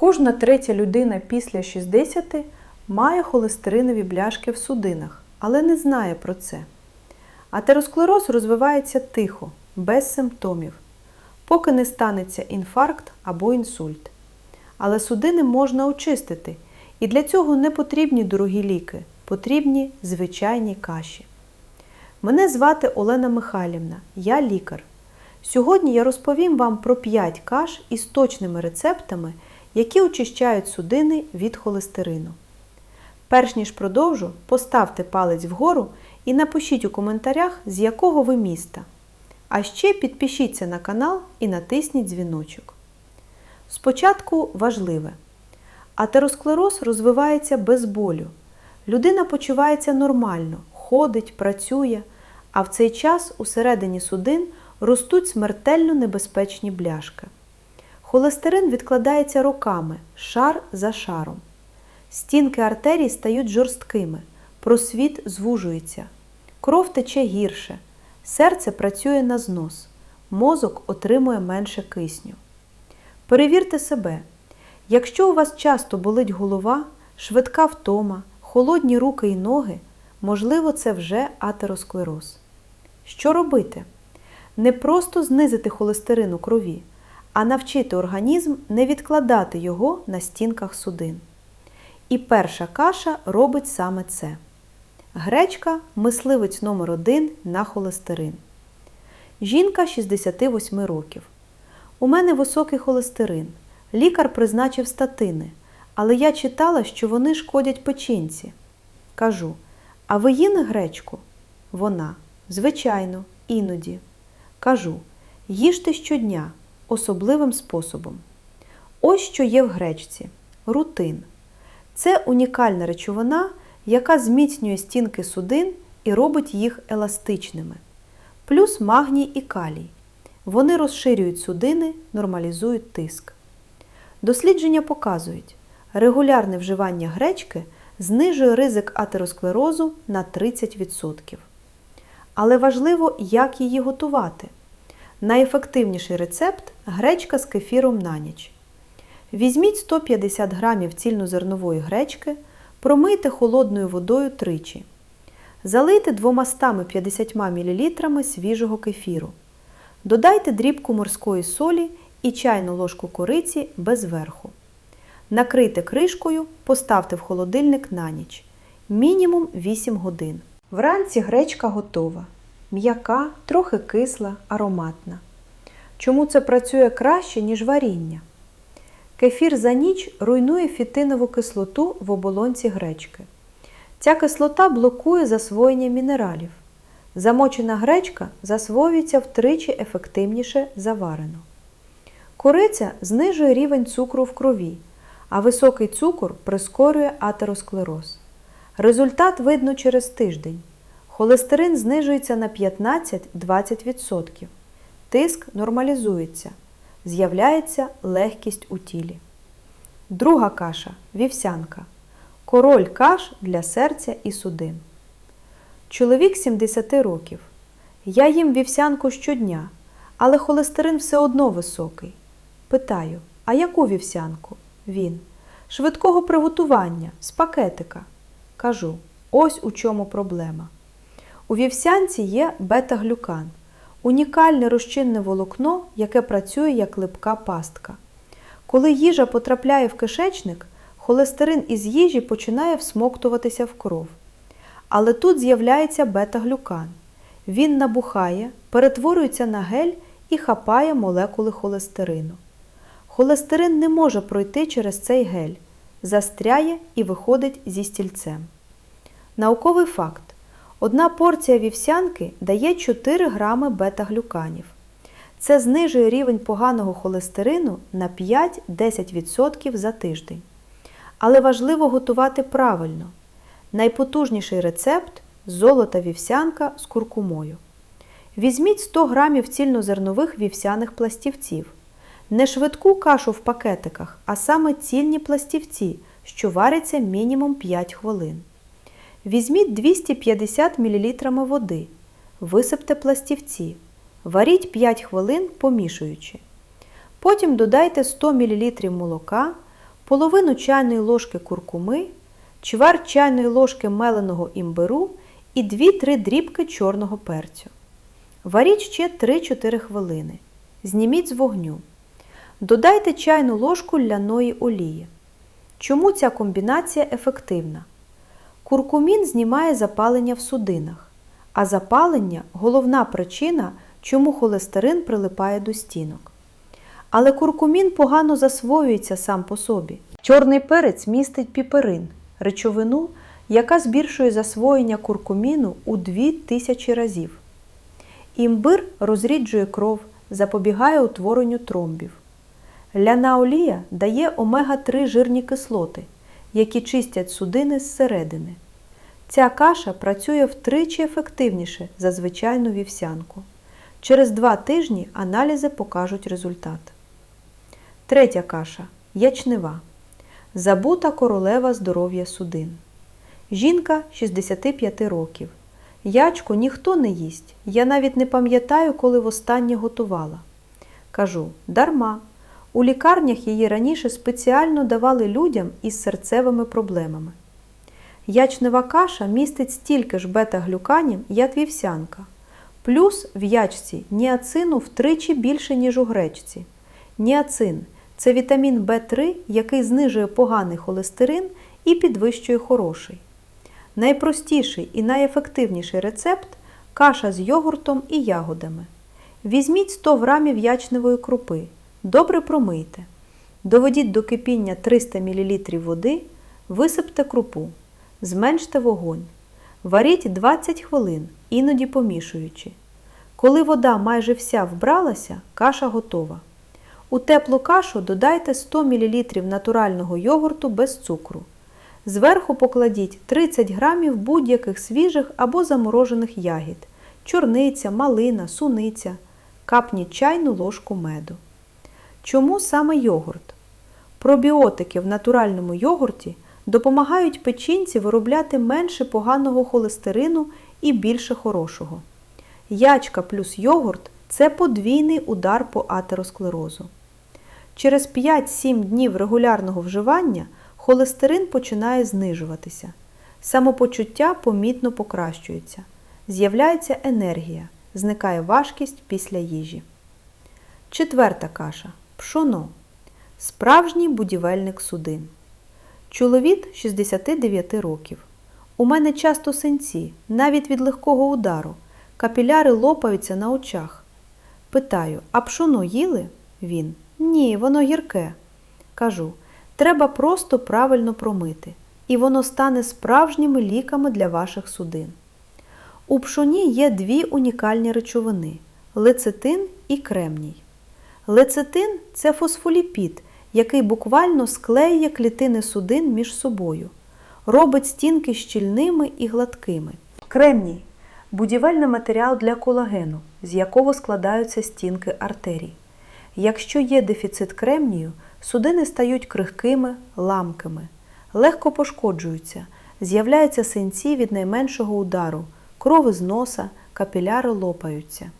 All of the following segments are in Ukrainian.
Кожна третя людина після 60 має холестеринові бляшки в судинах, але не знає про це. Атеросклероз розвивається тихо, без симптомів, поки не станеться інфаркт або інсульт. Але судини можна очистити, і для цього не потрібні дорогі ліки, потрібні звичайні каші. Мене звати Олена Михайлівна, я лікар. Сьогодні я розповім вам про 5 каш із точними рецептами, які очищають судини від холестерину. Перш ніж продовжу, поставте палець вгору і напишіть у коментарях, з якого ви міста. А ще підпишіться на канал і натисніть дзвіночок. Спочатку важливе. Атеросклероз розвивається без болю. Людина почувається нормально, ходить, працює, а в цей час усередині судин ростуть смертельно небезпечні бляшки. Холестерин відкладається роками, шар за шаром. Стінки артерій стають жорсткими, просвіт звужується, кров тече гірше, серце працює на знос, мозок отримує менше кисню. Перевірте себе. Якщо у вас часто болить голова, швидка втома, холодні руки і ноги, можливо, це вже атеросклероз. Що робити? Не просто знизити холестерин у крові, а навчити організм не відкладати його на стінках судин. І перша каша робить саме це. Гречка мисливець номер 1 на холестерин. Жінка 68 років. У мене високий холестерин. Лікар призначив статини, але я читала, що вони шкодять печінці. Кажу: А ви їли гречку? Вона. Звичайно, іноді. Кажу: їжте щодня, особливим способом. Ось що є в гречці рутин. Це унікальна речовина, яка зміцнює стінки судин і робить їх еластичними. Плюс магній і калій. Вони розширюють судини, нормалізують тиск. Дослідження показують, регулярне вживання гречки знижує ризик атеросклерозу на 30%. Але важливо, як її готувати. Найефективніший рецепт гречка з кефіром на ніч. Візьміть 150 г цільнозернової гречки, промийте холодною водою тричі. Залийте 250 мл свіжого кефіру. Додайте дрібку морської солі і чайну ложку кориці без верху. Накрийте кришкою, поставте в холодильник на ніч. Мінімум 8 годин. Вранці гречка готова. М'яка, трохи кисла, ароматна. Чому це працює краще, ніж варіння? Кефір за ніч руйнує фітинову кислоту в оболонці гречки. Ця кислота блокує засвоєння мінералів. Замочена гречка засвоюється втричі ефективніше заварено. Кориця знижує рівень цукру в крові, а високий цукор прискорює атеросклероз. Результат видно через тиждень. Холестерин знижується на 15-20%. Тиск нормалізується. З'являється легкість у тілі. Друга каша вівсянка. Король каш для серця і судин. Чоловік 70 років. Я їм вівсянку щодня, але холестерин все одно високий. Питаю, а яку вівсянку? Він. Швидкого приготування з пакетика. Кажу, ось у чому проблема. У вівсянці є бета-глюкан унікальне розчинне волокно, яке працює як липка пастка. Коли їжа потрапляє в кишечник, холестерин із їжі починає всмоктуватися в кров. Але тут з'являється бета-глюкан. Він набухає, перетворюється на гель і хапає молекули холестерину. Холестерин не може пройти через цей гель, застряє і виходить зі стільцем. Науковий факт. Одна порція вівсянки дає 4 грами бета-глюканів. Це знижує рівень поганого холестерину на 5-10% за тиждень. Але важливо готувати правильно. Найпотужніший рецепт золота вівсянка з куркумою. Візьміть 100 грамів цільнозернових вівсяних пластівців. Не швидку кашу в пакетиках, а саме цільні пластівці, що варяться мінімум 5 хвилин. Візьміть 250 мл води, висипте пластівці. Варіть 5 хвилин, помішуючи. Потім додайте 100 мл молока, половину чайної ложки куркуми, чверть чайної ложки меленого імбиру і 2-3 дрібки чорного перцю. Варіть ще 3-4 хвилини. Зніміть з вогню. Додайте чайну ложку ляної олії. Чому ця комбінація ефективна? Куркумін знімає запалення в судинах, а запалення головна причина, чому холестерин прилипає до стінок. Але куркумін погано засвоюється сам по собі. Чорний перець містить піперин, речовину, яка збільшує засвоєння куркуміну у 2000 разів. Імбир розріджує кров, запобігає утворенню тромбів. Ляна олія дає омега-3 жирні кислоти, які чистять судини зсередини. Ця каша працює втричі ефективніше за звичайну вівсянку. Через два тижні аналізи покажуть результат. Третя каша ячнева. Забута королева здоров'я судин. Жінка 65 років. Ячку ніхто не їсть. Я навіть не пам'ятаю, коли востаннє готувала. Кажу, дарма. У лікарнях її раніше спеціально давали людям із серцевими проблемами. Ячнева каша містить стільки ж бета-глюканів, як вівсянка. Плюс в ячці ніацину втричі більше, ніж у гречці. Ніацин це вітамін В3, який знижує поганий холестерин і підвищує хороший. Найпростіший і найефективніший рецепт каша з йогуртом і ягодами. Візьміть 100 грамів ячневої крупи. Добре промийте. Доведіть до кипіння 300 мл води, висипте крупу. Зменште вогонь. Варіть 20 хвилин, іноді помішуючи. Коли вода майже вся вбралася, каша готова. У теплу кашу додайте 100 мл натурального йогурту без цукру. Зверху покладіть 30 г будь-яких свіжих або заморожених ягід чорниця, малина, суниця. Капніть чайну ложку меду. Чому саме йогурт? Пробіотики в натуральному йогурті допомагають печінці виробляти менше поганого холестерину і більше хорошого. Ячка плюс йогурт це подвійний удар по атеросклерозу. Через 5-7 днів регулярного вживання холестерин починає знижуватися. Самопочуття помітно покращується. З'являється енергія, зникає важкість після їжі. Четверта каша пшоно. Справжній будівельник судин. Чоловік 69 років. У мене часто синці, навіть від легкого удару. Капіляри лопаються на очах. Питаю, а пшоно їли? Він. Ні, воно гірке. Кажу, треба просто правильно промити, і воно стане справжніми ліками для ваших судин. У пшоні є дві унікальні речовини лецитин і кремній. Лецитин це фосфоліпід, який буквально склеює клітини судин між собою, робить стінки щільними і гладкими. Кремній будівельний матеріал для колагену, з якого складаються стінки артерій. Якщо є дефіцит кремнію, судини стають крихкими, ламкими, легко пошкоджуються, з'являються синці від найменшого удару, кров із носа, капіляри лопаються.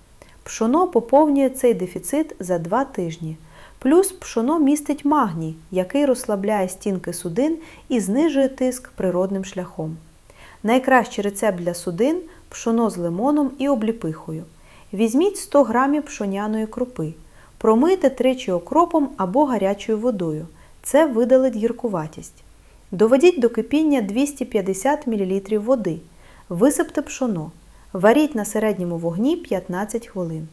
Пшоно поповнює цей дефіцит за 2 тижні. Плюс пшоно містить магній, який розслабляє стінки судин і знижує тиск природним шляхом. Найкращий рецепт для судин пшоно з лимоном і обліпихою. Візьміть 100 г пшоняної крупи. Промийте тричі окропом або гарячою водою. Це видалить гіркуватість. Доведіть до кипіння 250 мл води. Висипте пшоно. Варіть на середньому вогні 15 хвилин.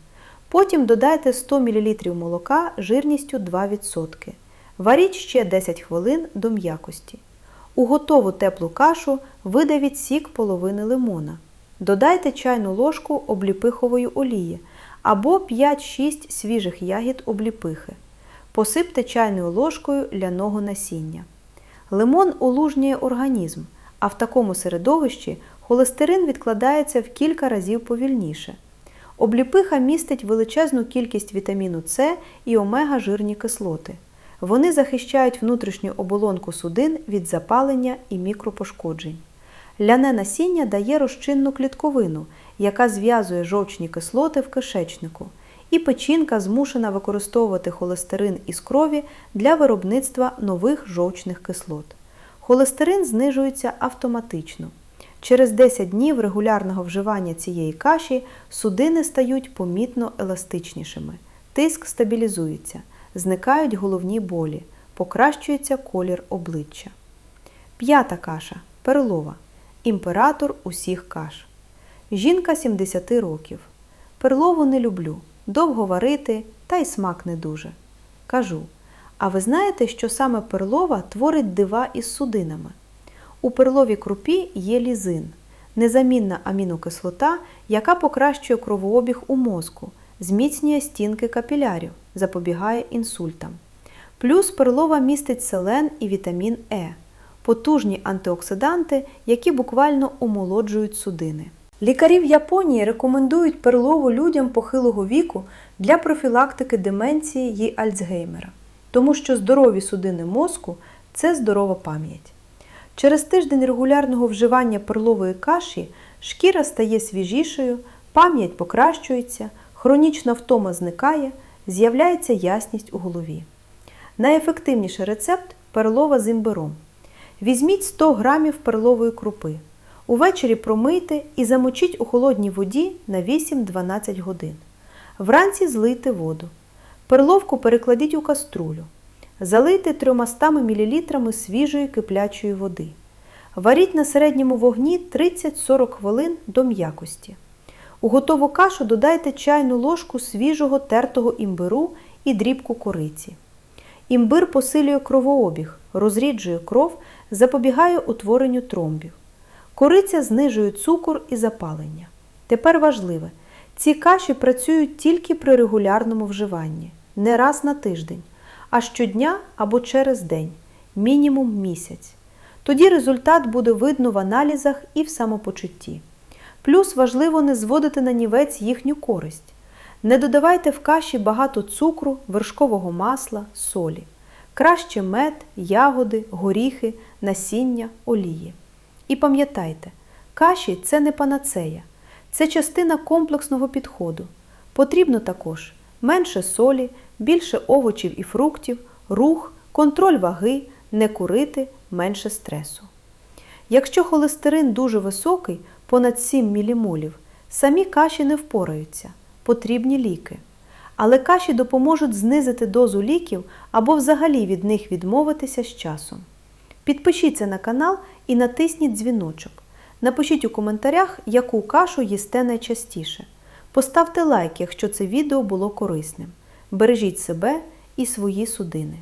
Потім додайте 100 мл молока жирністю 2%. Варіть ще 10 хвилин до м'якості. У готову теплу кашу видавіть сік половини лимона. Додайте чайну ложку обліпихової олії або 5-6 свіжих ягід обліпихи. Посипте чайною ложкою ляного насіння. Лимон улужнює організм, а в такому середовищі холестерин відкладається в кілька разів повільніше. Обліпиха містить величезну кількість вітаміну С і омега-жирні кислоти. Вони захищають внутрішню оболонку судин від запалення і мікропошкоджень. Ляне насіння дає розчинну клітковину, яка зв'язує жовчні кислоти в кишечнику і печінка змушена використовувати холестерин із крові для виробництва нових жовчних кислот. Холестерин знижується автоматично. Через 10 днів регулярного вживання цієї каші судини стають помітно еластичнішими, тиск стабілізується, зникають головні болі, покращується колір обличчя. П'ята каша перлова. Імператор усіх каш. Жінка 70 років. Перлову не люблю, довго варити, та й смак не дуже. Кажу: а ви знаєте, що саме перлова творить дива із судинами? У перловій крупі є лізин, незамінна амінокислота, яка покращує кровообіг у мозку, зміцнює стінки капілярів, запобігає інсультам. Плюс перлова містить селен і вітамін Е, потужні антиоксиданти, які буквально омолоджують судини. Лікарі в Японії рекомендують перлову людям похилого віку для профілактики деменції і Альцгеймера, тому що здорові судини мозку це здорова пам'ять. Через тиждень регулярного вживання перлової каші шкіра стає свіжішою, пам'ять покращується, хронічна втома зникає, з'являється ясність у голові. Найефективніший рецепт перлова з імбиром. Візьміть 100 г перлової крупи. Увечері промийте і замочіть у холодній воді на 8-12 годин. Вранці злийте воду. Перловку перекладіть у каструлю. Залийте 300 мл свіжої киплячої води. Варіть на середньому вогні 30-40 хвилин до м'якості. У готову кашу додайте чайну ложку свіжого тертого імбиру і дрібку кориці. Імбир посилює кровообіг, розріджує кров, запобігає утворенню тромбів. Кориця знижує цукор і запалення. Тепер важливе, ці каші працюють тільки при регулярному вживанні, не раз на тиждень, а щодня або через день, мінімум місяць. Тоді результат буде видно в аналізах і в самопочутті. Плюс важливо не зводити на нівець їхню користь. Не додавайте в каші багато цукру, вершкового масла, солі. Краще мед, ягоди, горіхи, насіння, олії. І пам'ятайте, каші це не панацея, це частина комплексного підходу. Потрібно також менше солі, більше овочів і фруктів, рух, контроль ваги, не курити, менше стресу. Якщо холестерин дуже високий, понад 7 мілімолів, самі каші не впораються, потрібні ліки. Але каші допоможуть знизити дозу ліків або взагалі від них відмовитися з часом. Підпишіться на канал і натисніть дзвіночок. Напишіть у коментарях, яку кашу їсте найчастіше. Поставте лайк, якщо це відео було корисним. Бережіть себе і свої судини.